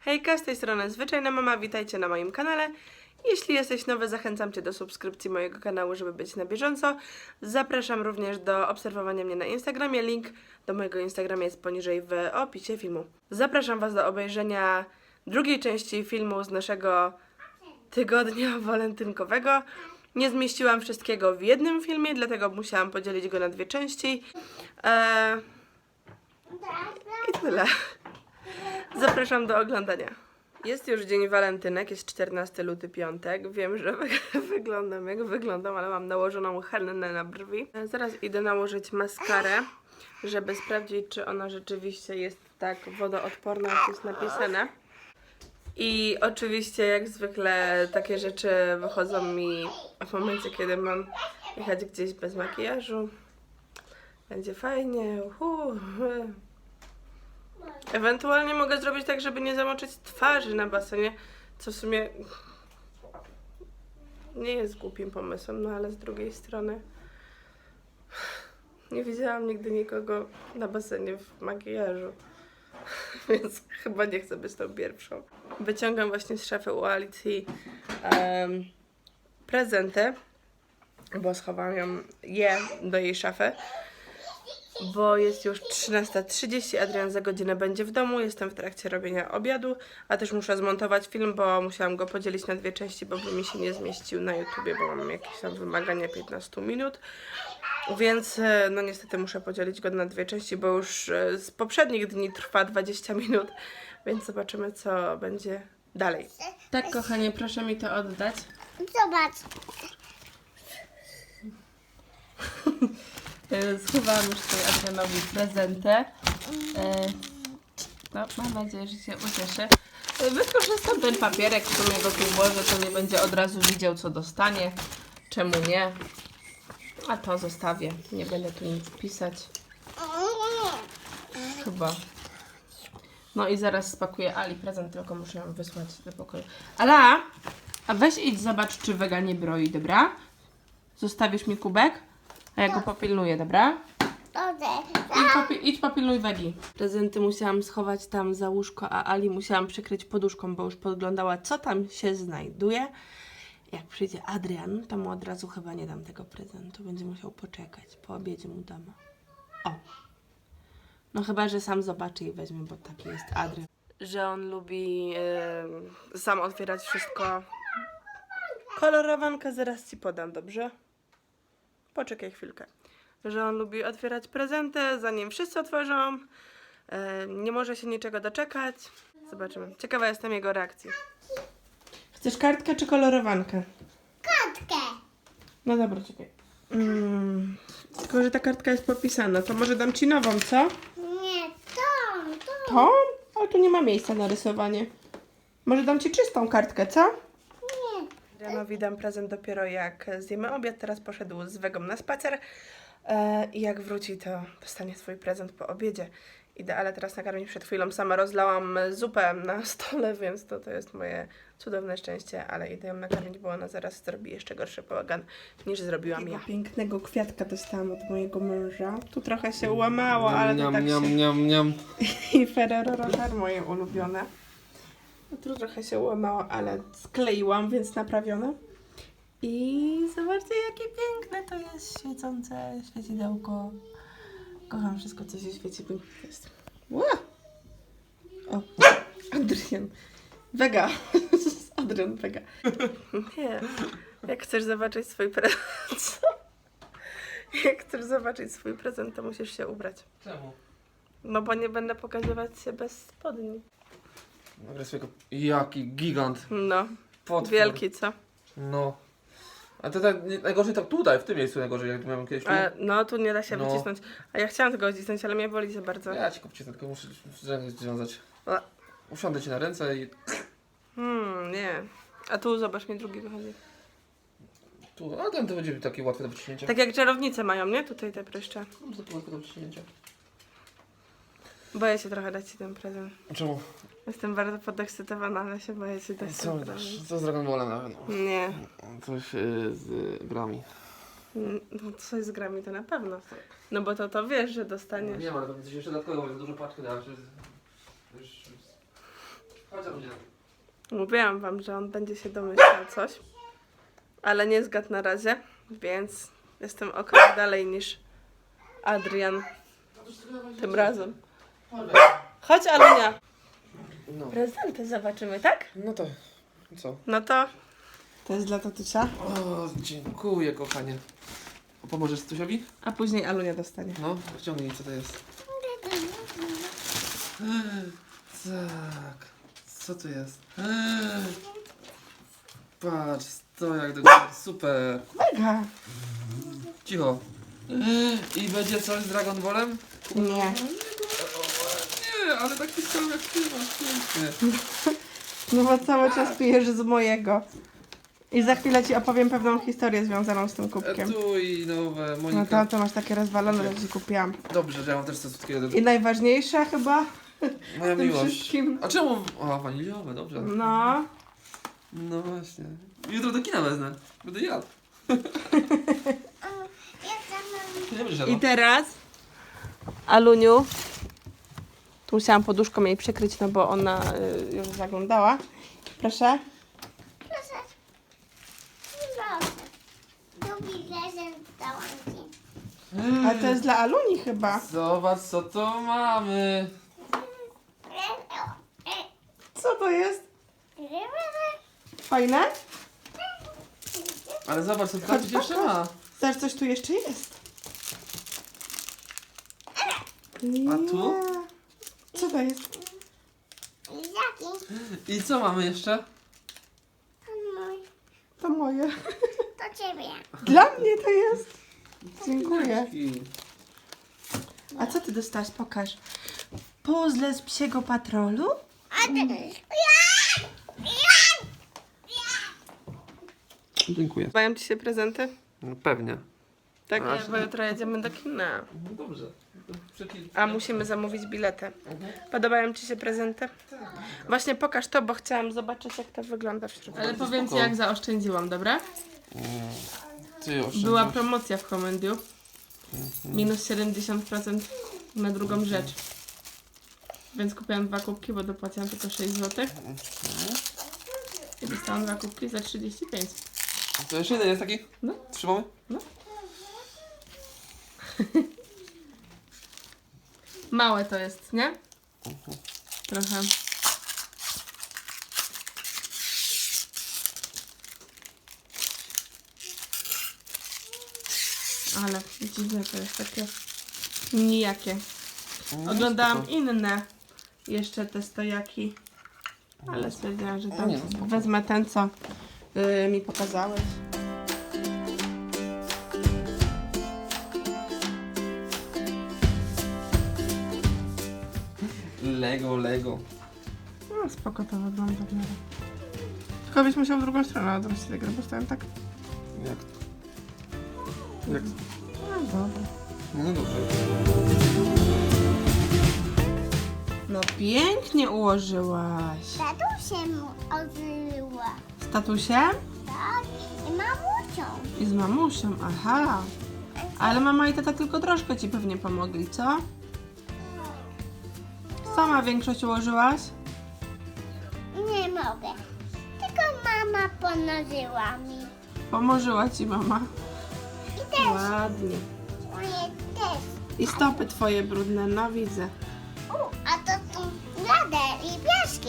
Hejka, z tej strony Zwyczajna Mama, witajcie na moim kanale. Jeśli jesteś nowy, zachęcam Cię do subskrypcji mojego kanału, żeby być na bieżąco. Zapraszam również do obserwowania mnie na Instagramie. Link do mojego Instagrama jest poniżej w opisie filmu. Zapraszam Was do obejrzenia drugiej części filmu z naszego tygodnia walentynkowego. Nie zmieściłam wszystkiego w jednym filmie, dlatego musiałam podzielić go na dwie części. Eee, I tyle. Zapraszam do oglądania. Jest już dzień walentynek, jest 14 luty piątek. Wiem, że wy- wyglądam jak wyglądam, ale mam nałożoną hennę na brwi. E, Zaraz idę nałożyć maskarę, żeby sprawdzić, czy ona rzeczywiście jest tak wodoodporna, jak jest napisane. I oczywiście, jak zwykle, takie rzeczy wychodzą mi w momencie, kiedy mam jechać gdzieś bez makijażu. Będzie fajnie. Uhu. Ewentualnie mogę zrobić tak, żeby nie zamoczyć twarzy na basenie, co w sumie nie jest głupim pomysłem, no ale z drugiej strony nie widziałam nigdy nikogo na basenie w makijażu, więc chyba nie chcę być tą pierwszą. Wyciągam właśnie z szafy u Alicji em, prezenty, bo schowałam je do jej szafy bo jest już 13.30, Adrian za godzinę będzie w domu, jestem w trakcie robienia obiadu, a też muszę zmontować film, bo musiałam go podzielić na dwie części, bo by mi się nie zmieścił na YouTubie, bo mam jakieś tam wymagania 15 minut, więc e, no niestety muszę podzielić go na dwie części, bo już e, z poprzednich dni trwa 20 minut, więc zobaczymy co będzie dalej. Tak kochanie, proszę mi to oddać. Zobacz. E, Schowałam już tutaj Adrianowi prezentę. E, No, mam nadzieję, że się ucieszy. E, Wykorzystam ten papierek, sumie go tu włożę, to nie będzie od razu widział, co dostanie. Czemu nie? A to zostawię. Nie będę tu nic pisać. Chyba. No i zaraz spakuję Ali prezent, tylko muszę ją wysłać do pokoju. Ala! A weź idź zobacz, czy wega nie broi, dobra? Zostawisz mi kubek? A ja go popilnuję, dobra? Dobrze. Idź, popi- idź popilnuj wegi. Prezenty musiałam schować tam za łóżko, a Ali musiałam przykryć poduszką, bo już podglądała, co tam się znajduje. Jak przyjdzie Adrian, to mu od razu chyba nie dam tego prezentu. Będzie musiał poczekać. Po obiedzie mu dam. O. No chyba, że sam zobaczy i weźmie, bo taki jest Adrian. Że on lubi yy, sam otwierać wszystko. Kolorowankę zaraz ci podam, dobrze? Poczekaj chwilkę. Że on lubi otwierać prezenty, zanim wszyscy otworzą. E, nie może się niczego doczekać. Zobaczymy. Ciekawa jestem jego reakcji. Chcesz kartkę czy kolorowankę? Kotkę. No dobra, czekaj. Mm, tylko, że ta kartka jest popisana. To może dam ci nową, co? Nie, to, to. To? Ale tu nie ma miejsca na rysowanie. Może dam ci czystą kartkę, co? Adrianowi dam prezent dopiero jak zjemy obiad. Teraz poszedł z Wegą na spacer. E, I jak wróci, to dostanie swój prezent po obiedzie. Idę, ale teraz nakarmić przed chwilą. Sama rozlałam zupę na stole, więc to, to jest moje cudowne szczęście, ale idę ją nakarmić, bo ona zaraz zrobi jeszcze gorszy bałagan niż zrobiłam ja. Pięknego kwiatka dostałam od mojego męża. Tu trochę się łamało, ale to Niam, tak niam, się... niam, niam. I Ferrero Rocher moje ulubione. No tu trochę się łamało, ale skleiłam, więc naprawione. I zobaczcie, jakie piękne to jest świecące świecidełko. Kocham wszystko, co się świeci. pięknie jest. Ła! O, Adrian. Vega. Adrian Vega. Nie. Jak chcesz zobaczyć swój prezent... Co? Jak chcesz zobaczyć swój prezent, to musisz się ubrać. Czemu? No bo nie będę pokazywać się bez spodni. Nagraj swojego... Jaki gigant. No, Potwór. wielki, co? No. A to tak, nie- najgorzej tak tutaj, w tym miejscu najgorzej, jak miałem kiedyś tu. E, no, tu nie da się No. wycisnąć. A ja chciałam tego wycisnąć, ale mnie boli za bardzo. Ja ci wcisnę, tylko muszę rękę związać. Usiądę ci na ręce i Hmm, nie. A tu zobacz, mi drugi wychodzi. tu, a ten to będzie taki łatwy do wyciśnięcia. Tak jak czarownice mają, nie? Tutaj te pryszcze. No, to łatwy do wyciśnięcia. Boję się trochę dać ci ten prezent. Czemu? Jestem bardzo podekscytowana, ale się boję ci dać Co ten mi dasz? prezent. Co z Dragon Ballem na pewno? Nie. Coś y, z y, grami. No, coś z grami to na pewno. No bo to to wiesz, że dostaniesz. Nie ma, to coś jeszcze dodatkowo, bo za dużo paczki dałem. Już... Chodź, Alunia. Mówiłam wam, że on będzie się domyślał coś, ale nie zgadł na razie, więc jestem o krok dalej niż Adrian tym razem. Chodź Alunia. No. Prezenty zobaczymy, tak? No to, co? No to... To jest dla tatusia, O, dziękuję, kochanie. Pomożesz Tusiowi? a później Alunia dostanie. No, wciągnij, co to jest. Tak. Co to jest? Patrz, to jak do Super. Mega. Cicho. I będzie coś z Dragon Ballem? Nie. Ale taki sam jak ty masz, piękny. No bo cały czas pijesz z mojego. I za chwilę ci opowiem pewną historię związaną z tym kubkiem. Tu i nowe, No Monika. to, to masz takie rozwalone, to ci kupiłam. Dobrze, że ja mam też coś słodkiego. do- I najważniejsze chyba Moja tym miłość. wszystkim. A czemu? O, waniliowe, dobrze. No. No właśnie. Jutro do kina wezmę. Będę jadł. Ja tam Ty nie będziesz I teraz Aluniu. Tu musiałam poduszką jej przykryć, no bo ona y, już zaglądała. Proszę. proszę. Proszę. Drugi prezent dałam ci. Ale to jest dla Aluni chyba. Zobacz co to mamy. Co to jest? Fajne? Ale zobacz co Chodź, tutaj jeszcze pokaż. ma. Zobacz, coś tu jeszcze jest. A tu? Co to jest? Jaki? I co mamy jeszcze? To mój. To moje. To ciebie. Dla mnie to jest. Dziękuję. A co ty dostałaś? Pokaż. Puzzle z psiego patrolu? A ty... Ja! Ja! Dziękuję. Podobają ci się prezenty? No pewnie. Tak, A, nie, bo jutro jedziemy do kina. No dobrze. A musimy zamówić bilety. Podobają ci się prezenty? Właśnie pokaż to, bo chciałam zobaczyć, jak to wygląda w środku. Ale powiem ci, jak zaoszczędziłam, dobra? Ty oszczędzasz. Była promocja w Komendiu. Minus 70% na drugą rzecz. Więc kupiłam dwa kubki, bo dopłaciłam tylko 6 zł. I dostałam dwa kubki za 35. To jeszcze jeden jest taki? No. Trzymamy? Małe to jest, nie? Trochę. Ale dziwne to jest takie nijakie. No, Oglądałam spoko. inne jeszcze te stojaki, ale stwierdziłam, że No tam nie, no spoko. wezmę ten, co y, mi pokazałeś. Lego, Lego. No spoko to wygląda w miarę. Tylko byś musiał w drugą stronę odwrócić tę grę, bo stałem tak... Jak? Jak? No dobra. No dobrze. No pięknie ułożyłaś. Tatusiem odzyła. Z tatusiem Tak? I mamusią. i z mamusią, aha. Ale mama i tata tylko troszkę ci pewnie pomogli, co? Sama większość ułożyłaś? Nie mogę. Tylko mama ponożyła mi. Pomożyła ci mama. I też Ładnie. moje też. I stopy twoje brudne, no widzę. U, a to tu lader i piaski.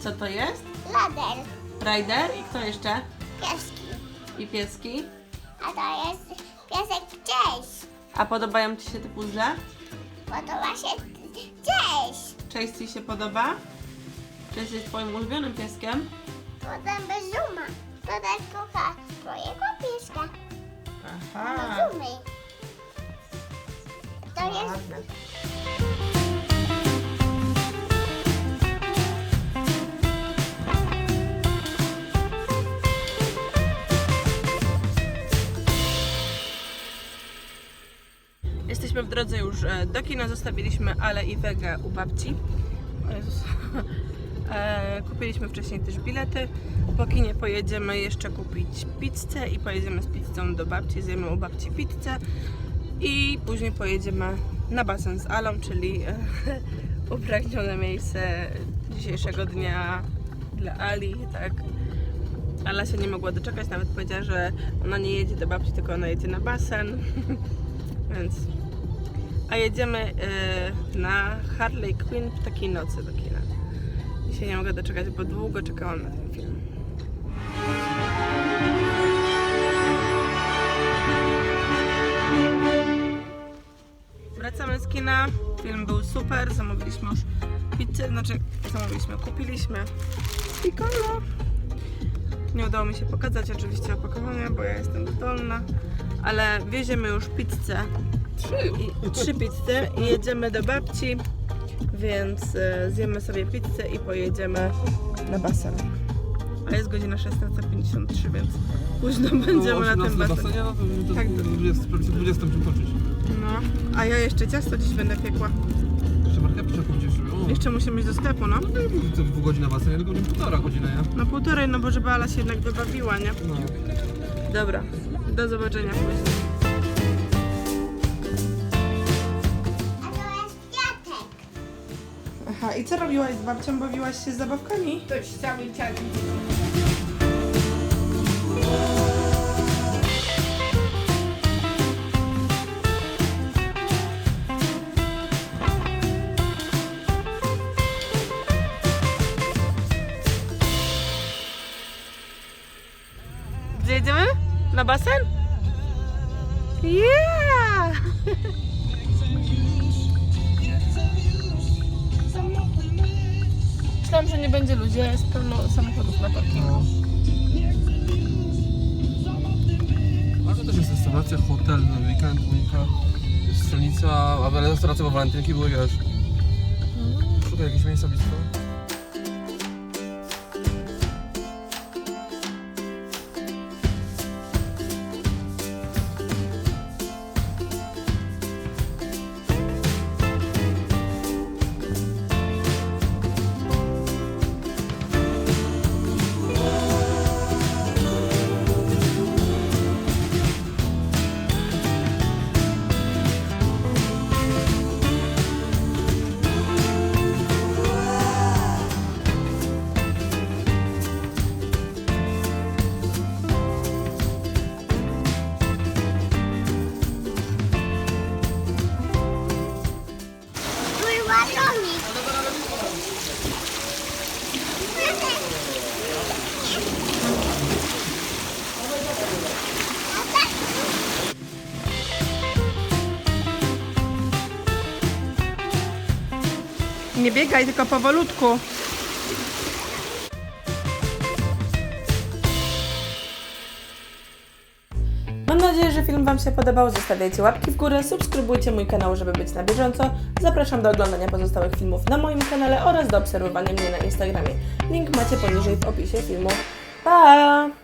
Co to jest? Lader, Rider i kto jeszcze? piaski. I pieski. A to jest piesek cześć. A podobają ci się te puzzle? Podoba się cześć. Cześć ci się podoba? Cześć jest twoim ulubionym pieskiem? Potem bez zuma. To tak kocha twojego pieska. Aha. Zumy. To jest Ładne. Jesteśmy w drodze już e, do kina, zostawiliśmy Ale i Wegę u babci. E, Kupiliśmy wcześniej też bilety. Po kinie pojedziemy jeszcze kupić pizzę i pojedziemy z pizzą do babci, zjemy u babci pizzę i później pojedziemy na basen z Alą, czyli e, upragnione miejsce dzisiejszego dnia dla Ali, tak. Ala się nie mogła doczekać, nawet powiedziała, że ona nie jedzie do babci, tylko ona jedzie na basen. Więc. A jedziemy y, na Harley Quinn w takiej nocy do kina. Dzisiaj nie mogę doczekać, bo długo czekałam na ten film. Wracamy z kina. Film był super. Zamówiliśmy już pizzę, znaczy zamówiliśmy, kupiliśmy piccolo. Nie udało mi się pokazać oczywiście opakowania, bo ja jestem zdolna, ale wieziemy już pizzę. Trzy. I, trzy pizzy i jedziemy do babci, więc e, zjemy sobie pizzę i pojedziemy na basen. A jest godzina 16.53, więc późno będziemy na tym basenie. basenie, no to, to Tak. 20, prawie 20 musimy kończyć. No, a ja jeszcze ciasto dziś będę piekła. Jeszcze marchewki trzeba kupić jeszcze. O. Jeszcze musimy iść do sklepu, no. No nie mówię, co dwóch godzin na basenie, tylko będzie półtora godziny, nie? No półtorej, no bo żeby Ala się jednak wybawiła, nie? No. Dobra, do zobaczenia później. I co robiłaś z babcią? Bawiłaś się z zabawkami? Ktoś cały czas będzie ludzi, a jest pełno samochodów na parkingu. A to też jest restauracja, hotel na weekend, Monika. Jest strzelnica, a restauracja, bo walentynki były, wiesz. Szukaj jakieś miejsca blisko. Nie biegaj, tylko powolutku. Mam nadzieję, że film Wam się podobał. Zostawiajcie łapki w górę, subskrybujcie mój kanał, żeby być na bieżąco. Zapraszam do oglądania pozostałych filmów na moim kanale oraz do obserwowania mnie na Instagramie. Link macie poniżej w opisie filmu. Pa!